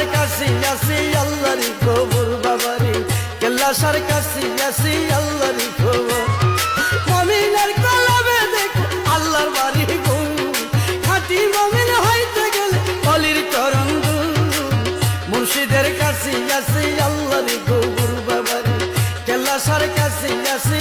কেল্লার কাছে আসি আল্লাহরি খবর, বাবারি। কেল্লা সার আসি আল্লাহরি খবর। মমিনার কলবে আল্লাহর বাড়ি খাটি মমিন হইতে গেলে অলির চরণ মুর্শিদের কাছে আসি আল্লাহরি খবর, বাবারি। কেল্লা সার আসি